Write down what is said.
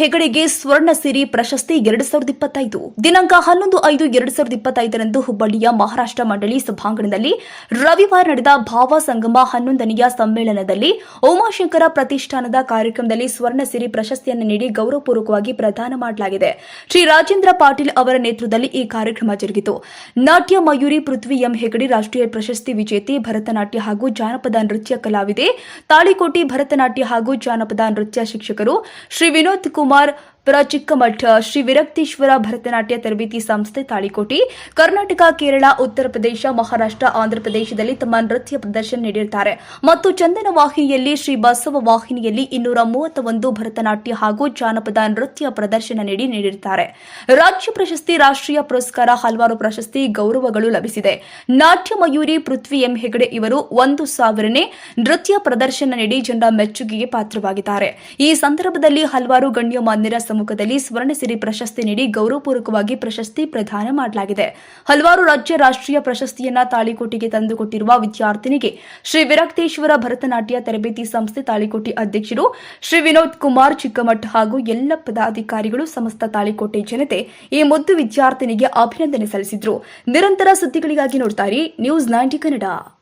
ಹೆಗಡೆಗೆ ಸ್ವರ್ಣ ಸಿರಿ ಪ್ರಶಸ್ತಿ ಎರಡು ಸಾವಿರದ ಇಪ್ಪತ್ತೈದು. ದಿನಾಂಕ ಹನ್ನೊಂದು ಐದು ಎರಡು ಸಾವಿರದ ಇಪ್ಪತ್ತೈದರಂದು ಹುಬ್ಬಳ್ಳಿಯ ಮಹಾರಾಷ್ಟ್ರ ಮಂಡಳಿ ಸಭಾಂಗಣದಲ್ಲಿ ರವಿವಾರ ನಡೆದ ಭಾವ ಸಂಗಮ ಹನ್ನೊಂದನೆಯ ಸಮ್ಮೇಳನದಲ್ಲಿ ಉಮಾಶಂಕರ ಪ್ರತಿಷ್ಠಾನದ ಕಾರ್ಯಕ್ರಮದಲ್ಲಿ ಸ್ವರ್ಣ ಸಿರಿ ಪ್ರಶಸ್ತಿಯನ್ನು ನೀಡಿ ಗೌರವಪೂರ್ವಕವಾಗಿ ಪ್ರದಾನ ಮಾಡಲಾಗಿದೆ. ಶ್ರೀ ರಾಜೇಂದ್ರ ಪಾಟೀಲ್ ಅವರ ನೇತೃತ್ವದಲ್ಲಿ ಈ ಕಾರ್ಯಕ್ರಮ ಜರುಗಿತು. ನಾಟ್ಯ ಮಯೂರಿ ಪೃಥ್ವಿ ಎಂ ಹೆಗಡೆ ರಾಷ್ಟ್ರೀಯ ಪ್ರಶಸ್ತಿ ವಿಜೇತೆ ಭರತನಾಟ್ಯ ಹಾಗೂ ಜಾನಪದ ನೃತ್ಯ ಕಲಾವಿದೆ ತಾಳಿಕೋಟಿ ಭರತನಾಟ್ಯ ಹಾಗೂ ಜಾನಪದ ನೃತ್ಯ ಶಿಕ್ಷಕರು ಶ್ರೀ ವಿನೋದ್ ಕುಮಾರ್ ઉંમર ಪುರ ಚಿಕ್ಕಮಠ ಶ್ರೀ ವಿರಕ್ತೇಶ್ವರ ಭರತನಾಟ್ಯ ತರಬೇತಿ ಸಂಸ್ಥೆ ತಾಳಿಕೋಟಿ, ಕರ್ನಾಟಕ, ಕೇರಳ, ಉತ್ತರ ಪ್ರದೇಶ, ಮಹಾರಾಷ್ಟ್ರ ಆಂಧ್ರಪ್ರದೇಶದಲ್ಲಿ ತಮ್ಮ ನೃತ್ಯ ಪ್ರದರ್ಶನ ನೀಡಿರುತ್ತಾರೆ. ಮತ್ತು ಚಂದನ ವಾಹಿನಿಯಲ್ಲಿ ಶ್ರೀ ಬಸವ ವಾಹಿನಿಯಲ್ಲಿ ಇನ್ನೂರ ಮೂವತ್ತ ಒಂದು ಭರತನಾಟ್ಯ ಹಾಗೂ ಜಾನಪದ ನೃತ್ಯ ಪ್ರದರ್ಶನ ನೀಡಿ ನೀಡಿರುತ್ತಾರೆ. ರಾಜ್ಯ ಪ್ರಶಸ್ತಿ, ರಾಷ್ಟ್ರೀಯ ಪುರಸ್ಕಾರ, ಹಲವಾರು ಪ್ರಶಸ್ತಿ, ಗೌರವಗಳು ಲಭಿಸಿದೆ. ನಾಟ್ಯ ಮಯೂರಿ, ಪೃಥ್ವಿ ಎಂ ಹೆಗಡೆ ಇವರು ಒಂದು ಸಾವಿರನೇ ನೃತ್ಯ ಪ್ರದರ್ಶನ ನೀಡಿ ಜನರ ಮೆಚ್ಚುಗೆಗೆ ಪಾತ್ರವಾಗಿದ್ದಾರೆ. ಈ ಸಂದರ್ಭದಲ್ಲಿ ಹಲವಾರು ಗಣ್ಯಮಾನ್ಯರ ಸಮ್ಮುಖದಲ್ಲಿ ಸ್ವರ್ಣಸಿರಿ ಪ್ರಶಸ್ತಿ ನೀಡಿ ಗೌರವಪೂರ್ವಕವಾಗಿ ಪ್ರಶಸ್ತಿ ಪ್ರದಾನ ಮಾಡಲಾಗಿದೆ. ಹಲವಾರು ರಾಜ್ಯ ರಾಷ್ಟ್ರೀಯ ಪ್ರಶಸ್ತಿಯನ್ನ ತಾಳಿಕೋಟಿಗೆ ತಂದುಕೊಟ್ಟಿರುವ ವಿದ್ಯಾರ್ಥಿನಿಗೆ ಶ್ರೀ ವಿರಕ್ತೇಶ್ವರ ಭರತನಾಟ್ಯ ತರಬೇತಿ ಸಂಸ್ಥೆ ತಾಳಿಕೋಟಿ ಅಧ್ಯಕ್ಷರು ಶ್ರೀ ವಿನೋದ್ ಕುಮಾರ್ ಚಿಕ್ಕಮಠ್ ಹಾಗೂ ಎಲ್ಲ ಪದಾಧಿಕಾರಿಗಳು ಸಮಸ್ತ ತಾಳಿಕೋಟೆ ಜನತೆ ಈ ಮುದ್ದು ವಿದ್ಯಾರ್ಥಿನಿಗೆ ಅಭಿನಂದನೆ ಸಲ್ಲಿಸಿದ್ರು. ನಿರಂತರ ಸುದ್ದಿಗಳಿಗಾಗಿ ನೋಡ್ತಾರೆ ನ್ಯೂಸ್ ನೈಂಟಿ ಕನ್ನಡ.